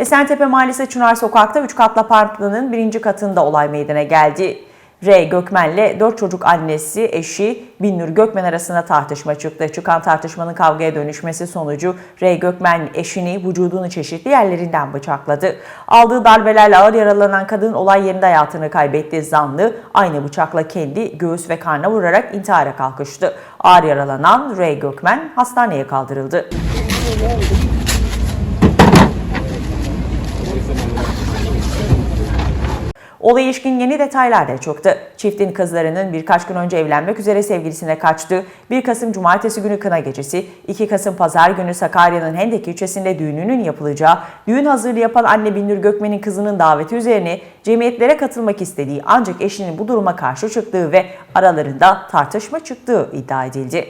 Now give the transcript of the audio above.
Esentepe Mahallesi Çınar Sokak'ta 3 katlı apartmanın birinci katında olay meydana geldi. R. Gökmen'le 4 çocuk annesi, eşi Binnur Gökmen arasında tartışma çıktı. Çıkan tartışmanın kavgaya dönüşmesi sonucu R. Gökmen eşini vücudunu çeşitli yerlerinden bıçakladı. Aldığı darbelerle ağır yaralanan kadın olay yerinde hayatını kaybetti. Zanlı aynı bıçakla kendi göğüs ve karnına vurarak intihara kalkıştı. Ağır yaralanan R. Gökmen hastaneye kaldırıldı. Olaya ilişkin yeni detaylar da çıktı. Çiftin kızlarının birkaç gün önce evlenmek üzere sevgilisine kaçtığı 1 Kasım Cumartesi günü kına gecesi, 2 Kasım Pazar günü Sakarya'nın Hendek ilçesinde düğününün yapılacağı, düğün hazırlığı yapan anne Binur Gökmen'in kızının daveti üzerine cemiyetlere katılmak istediği ancak eşinin bu duruma karşı çıktığı ve aralarında tartışma çıktığı iddia edildi.